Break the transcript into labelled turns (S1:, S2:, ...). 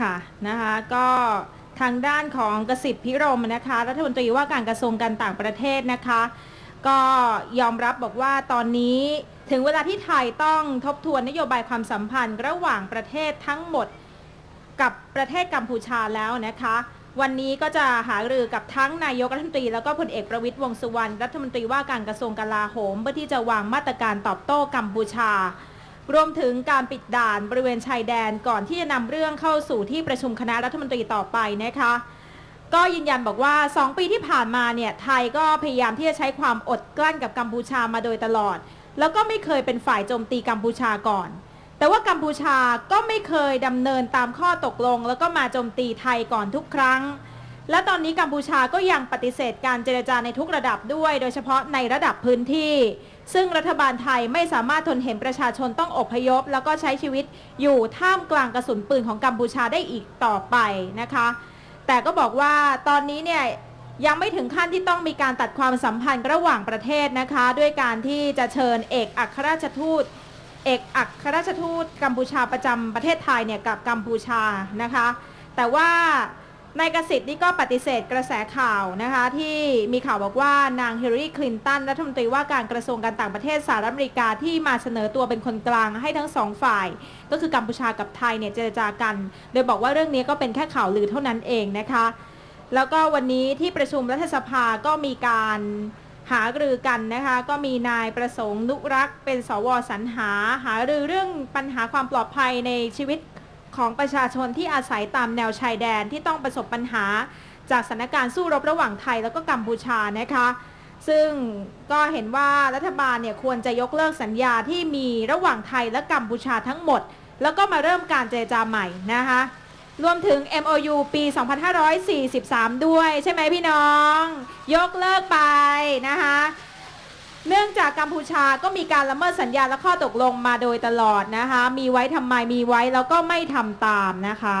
S1: ค่ะนะคะก็ทางด้านของกสิทธิพิรมนะคะ รัฐมนตรีว่าการกระทรวงการต่างประเทศนะคะ ก็ยอมรับบอกว่าตอนนี้ถึงเวลาที่ไทยต้องทบทวนนโยบายความสัมพันธ์ ระหว่างประเทศทั้งหมดกับประเทศกัมพูชาแล้วนะคะ วันนี้ก็จะหารือกับทั้งนายกรัฐมนตรีแล้วก็พลเอกประวิตยวงสุวรรณรัฐมนตรีว่าการกระทรวงกลาโหมเพื่อที่จะวางมาตรการตอบโต้กัมพูชา รวมถึงการปิดด่านบริเวณชายแดนก่อนที่จะนำเรื่องเข้าสู่ที่ประชุมคณะรัฐมนตรีต่อไปนะคะก็ยืนยันบอกว่า 2 ปีที่ผ่านมาเนี่ยไทยก็พยายามที่จะใช้ความอดกลั้นกับกัมพูชามาโดยตลอด แล้วก็ไม่เคยเป็นฝ่ายโจมตีกัมพูชาก่อน แต่ว่ากัมพูชาก็ไม่เคยดำเนินตามข้อตกลง แล้วก็มาโจมตีไทยก่อนทุกครั้ง และตอนนี้กัมพูชาก็ยังปฏิเสธการเจรจาในทุกระดับด้วย โดยเฉพาะในระดับพื้นที่ ซึ่งรัฐบาลไทยไม่สามารถทนเห็นประชาชนต้องอพยพ แล้วก็ใช้ชีวิตอยู่ท่ามกลางกระสุนปืนของกัมพูชาได้อีกต่อไปนะคะ แต่ก็บอกว่าตอนนี้เนี่ยยังไม่ถึงขั้นที่ต้องมีการตัดความสัมพันธ์ระหว่างประเทศนะคะ ด้วยการที่จะเชิญเอกอัครราชทูต เอกอัครราชทูตกัมพูชาประจำประเทศไทยเนี่ยกับกัมพูชานะคะ แต่ว่า นายกสิทธิ์นี่ก็ปฏิเสธกระแสข่าวนะคะที่มีข่าวบอกว่านางฮิลลารีคลินตันรัฐมนตรีว่าการกระทรวงการต่างประเทศสหรัฐอเมริกาที่มาเสนอตัวเป็นคนกลางให้ทั้งสองฝ่าย ก็คือกัมพูชากับไทยเนี่ยเจรจากัน โดยบอกว่าเรื่องนี้ก็เป็นแค่ข่าวลือเท่านั้นเองนะคะ แล้วก็วันนี้ที่ประชุมรัฐสภาก็มีการหารือกันนะคะ ก็มีนายประสงค์นุรักษ์เป็นสวสรรหา หารือเรื่องปัญหาความปลอดภัยในชีวิต ของประชาชนที่อาศัยตามแนวชายแดนที่ต้องประสบปัญหา จากสถานการณ์สู้รบระหว่างไทยแล้วก็กัมพูชานะคะ ซึ่งก็เห็นว่ารัฐบาลเนี่ยควรจะยกเลิกสัญญาที่มีระหว่างไทยและกัมพูชาทั้งหมด แล้วก็มาเริ่มการเจรจาใหม่นะคะรวมถึง MOU ปี 2543 ด้วยใช่ไหมพี่น้อง ยกเลิกไปนะคะ จากกัมพูชาก็มีการละเมิดสัญญาและข้อตกลงมาโดยตลอดนะคะ มีไว้ทำไมมีไว้แล้วก็ไม่ทำตามนะคะ